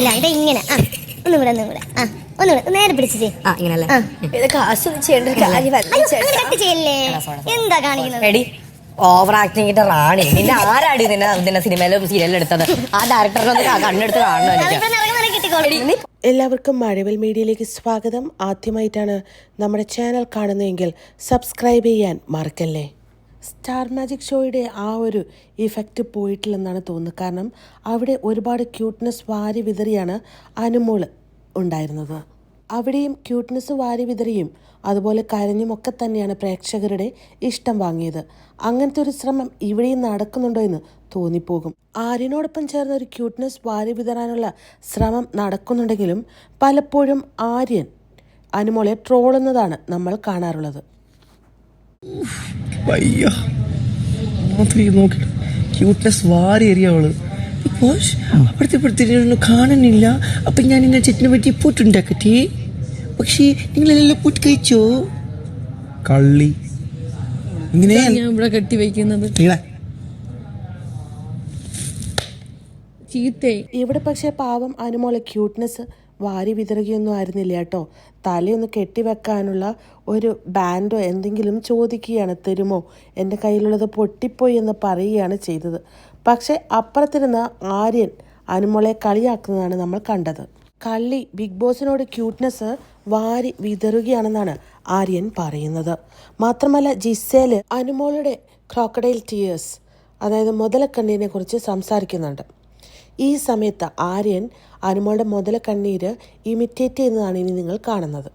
ഇല്ല ഇത് ഇങ്ങനെ. ആ ഒന്നുകൂടെ ഒന്നുകൂടെ ആ ഒന്നുകൂടെ നേരെ പിടിച്ചിട്ട്. ആ ഇങ്ങനല്ലേ? ആ. ഇതൊക്കെ ആസ്വദിച്ചേണ്ട ഒരു കാര്യമല്ല അയ്യോ, ചേട്ടാ. കട്ട് ചെയ്യല്ലേ? എന്താ കാണിക്കുന്നത്? എടി ഓവർ ആക്ടിങ്ങിന്റെ റാണി. നിന്നെ ആരാടി നിന്നെ നിന്നെ സിനിമയിലും സീരിയലിലും എടുത്തത്? ആ ഡയറക്ടറിനൊന്ന് ക- കണ്ണെടുത്ത് കാണണം എനിക്ക്. അതിപ്പോ നിറങ്ങി കിട്ടിക്കോളൂ. എല്ലാവർക്കും മഴവൽ മീഡിയയിലേക്ക് സ്വാഗതം. ആദ്യമായിട്ടാണ് നമ്മുടെ ചാനൽ കാണുന്നതെങ്കിൽ സബ്സ്ക്രൈബ് ചെയ്യാൻ മറക്കല്ലേ? സ്റ്റാർ മാജിക് ഷോയുടെ ആ ഒരു ഇഫക്റ്റ് പോയിട്ടില്ലെന്നാണ് തോന്നുന്നത്. കാരണം അവിടെ ഒരുപാട് ക്യൂട്ട്നെസ് വാരി വിതറിയാണ് അനുമോൾ ഉണ്ടായിരുന്നത്. അവിടെയും ക്യൂട്ട്നെസ് വാരി വിതറിയും അതുപോലെ കരഞ്ഞുമൊക്കെ തന്നെയാണ് പ്രേക്ഷകരുടെ ഇഷ്ടം വാങ്ങിയത്. അങ്ങനത്തെ ഒരു ശ്രമം ഇവിടെയും നടക്കുന്നുണ്ടോ എന്ന് തോന്നിപ്പോകും. ആര്യനോടൊപ്പം ചേർന്ന ഒരു ക്യൂട്ട്നെസ് വാരി വിതറാനുള്ള ശ്രമം നടക്കുന്നുണ്ടെങ്കിലും പലപ്പോഴും ആര്യൻ അനുമോളെ ട്രോളുന്നതാണ് നമ്മൾ കാണാറുള്ളത്. വയ്യ. മാത്രം നോക്കിട്ട് ക്യൂട്ട്നെസ് വാരി എറിയവൾ ബിക്കോസ് അവിടുത്തെ ഇവിടുത്തെ കാണുന്നില്ല. അപ്പം ഞാൻ ഇന്ന ചെറ്റിനെ പറ്റി പൂട്ടുണ്ടാക്കട്ടെ? പക്ഷേ നിങ്ങളെല്ലാം പൂട്ട് കഴിച്ചോ? കള്ളി. ഇങ്ങനെ ഞാൻ ഇവിടെ കെട്ടി വെക്കുന്നത്. ചീത്തേ ഇവിടെ പക്ഷേ പാവം അനുമോളെ ക്യൂട്ട്നെസ് വാരി വിതറുകയൊന്നും ആയിരുന്നില്ല കേട്ടോ. തലയൊന്ന് കെട്ടിവെക്കാനുള്ള ഒരു ബാൻഡോ എന്തെങ്കിലും ചോദിക്കുകയാണ് തരുമോ? എന്റെ കയ്യിലുള്ളത് പൊട്ടിപ്പോയി എന്ന് പറയുകയാണ് ചെയ്തത്. പക്ഷേ അപ്പുറത്തിരുന്ന് ആര്യൻ അനുമോളെ കളിയാക്കുന്നതാണ് നമ്മൾ കണ്ടത്. കള്ളി ബിഗ് ബോസിനോട് ക്യൂട്ട്നെസ് വാരി വിതറുകയാണെന്നാണ് ആര്യൻ പറയുന്നത്. മാത്രമല്ല ജിസേൽ അനുമോളുടെ ക്രോക്കഡൈൽ ടീയേഴ്സ് അതായത് മുതലക്കണ്ണീനെ കുറിച്ച് സംസാരിക്കുന്നുണ്ട്. ഈ സമയത്ത് ആര്യൻ അനുമോളുടെ മുതല കണ്ണീര് ഇമിറ്റേറ്റ് ചെയ്യുന്നതാണ് ഇനി നിങ്ങൾ കാണുന്നത്.